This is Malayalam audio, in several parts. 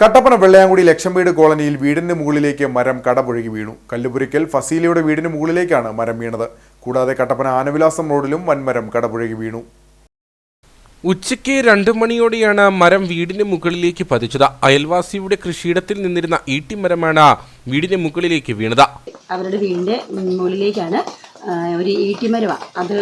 കട്ടപ്പന വെള്ളയാങ്കുടി ലക്ഷംവീട് കോളനിയിൽ വീടിന് മുകളിലേക്ക് മരം കടപുഴകി വീണു. കല്ലുപുരിക്കൽ ഫസീലയുടെ വീടിന് മുകളിലേക്കാണ് മരം വീണത്. കൂടാതെ കട്ടപ്പന ആനവിലാസം റോഡിലും വൻമരം കടപുഴകി വീണു. ഉച്ചയ്ക്ക് രണ്ടു മണിയോടെയാണ് മരം വീടിന് മുകളിലേക്ക് പതിച്ചത്. അയൽവാസിയുടെ കൃഷിയിടത്തിൽ നിന്നിരുന്ന ഈട്ടിമരമാണ് വീടിന് മുകളിലേക്ക് വീണത്. അവരുടെ വീടിന്റെ മുകളിലേക്കാണ് ഒരു ഈട്ടിമരമാണ് അത്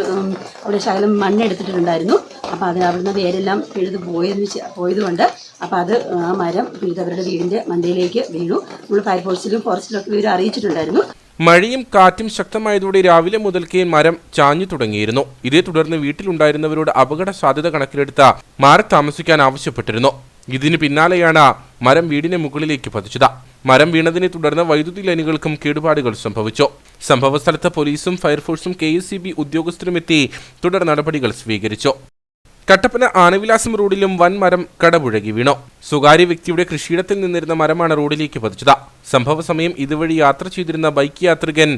അവിടെ ശകലം മണ്ണെടുത്തിട്ടുണ്ടായിരുന്നു. അപ്പോൾ അത് അവിടുന്ന് വേരെല്ലാം പിഴുത് പോയതിന് പോയതുകൊണ്ട് അപ്പോൾ അത് ആ മരം പിഴുത് അവരുടെ വീടിന്റെ മണ്ടയിലേക്ക് വീണു. നമ്മൾ ഫയർഫോഴ്സിലും ഫോറസ്റ്റിലും ഒക്കെ ഇവർ അറിയിച്ചിട്ടുണ്ടായിരുന്നു. മഴയും കാറ്റും ശക്തമായതോടെ രാവിലെ മുതൽക്കേ മരം ചാഞ്ഞു തുടങ്ങിയിരുന്നു. ഇതേ തുടർന്ന് വീട്ടിലുണ്ടായിരുന്നവരോട് അപകട സാധ്യത കണക്കിലെടുത്ത മാറി താമസിക്കാൻ ആവശ്യപ്പെട്ടിരുന്നു. ഇതിന് പിന്നാലെയാണ് മരം വീടിന് മുകളിലേക്ക് പതിച്ചത്. മരം വീണതിനെ തുടർന്ന് വൈദ്യുതി ലൈനുകൾക്കും കേടുപാടുകൾ സംഭവിച്ചു. സംഭവസ്ഥലത്ത് പോലീസും ഫയർഫോഴ്സും കെ എസ് സി ബി ഉദ്യോഗസ്ഥരുമെത്തി. തുടർ നടപടികൾ സ്വീകരിച്ചു. കട്ടപ്പന ആനവിലാസം റോഡിലും വൻ മരം കടപുഴകി വീണു. സ്വകാര്യ വ്യക്തിയുടെ കൃഷിയിടത്തിൽ നിന്നിരുന്ന മരമാണ് റോഡിലേക്ക് പതിച്ചത്. സംഭവ സമയം ഇതുവഴി യാത്ര ചെയ്തിരുന്ന ബൈക്ക് യാത്രികൻ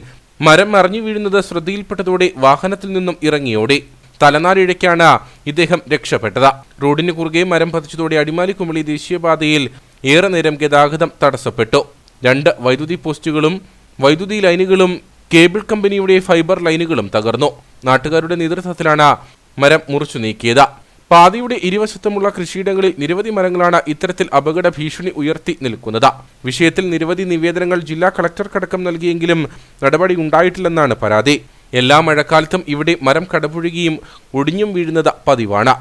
മരം മറിഞ്ഞു വീഴുന്നത് ശ്രദ്ധയിൽപ്പെട്ടതോടെ വാഹനത്തിൽ നിന്നും ഇറങ്ങിയോടി തലനാരിഴയ്ക്കാണ് ഇദ്ദേഹം രക്ഷപ്പെട്ടത്. റോഡിന് കുറുകെ മരം പതിച്ചതോടെ അടിമാലി കുമളി ദേശീയപാതയിൽ ഏറെ നേരം ഗതാഗതം തടസ്സപ്പെട്ടു. രണ്ട് വൈദ്യുതി പോസ്റ്റുകളും വൈദ്യുതി ലൈനുകളും കേബിൾ കമ്പനിയുടെ ഫൈബർ ലൈനുകളും തകർന്നു. നാട്ടുകാരുടെ നേതൃത്വത്തിലാണ് മരം മുറിച്ചു നീക്കിയത്. പാതയുടെ ഇരുവശത്തുമുള്ള കൃഷിയിടങ്ങളിൽ നിരവധി മരങ്ങളാണ് ഇത്തരത്തിൽ അപകട ഭീഷണി ഉയർത്തി നിൽക്കുന്നത്. വിഷയത്തിൽ നിരവധി നിവേദനങ്ങൾ ജില്ലാ കളക്ടർക്കടക്കം നൽകിയെങ്കിലും നടപടി ഉണ്ടായിട്ടില്ലെന്നാണ് പരാതി. എല്ലാ മഴക്കാലത്തും ഇവിടെ മരം കടപുഴുകിയും ഒടിഞ്ഞും വീഴുന്നത് പതിവാണ്.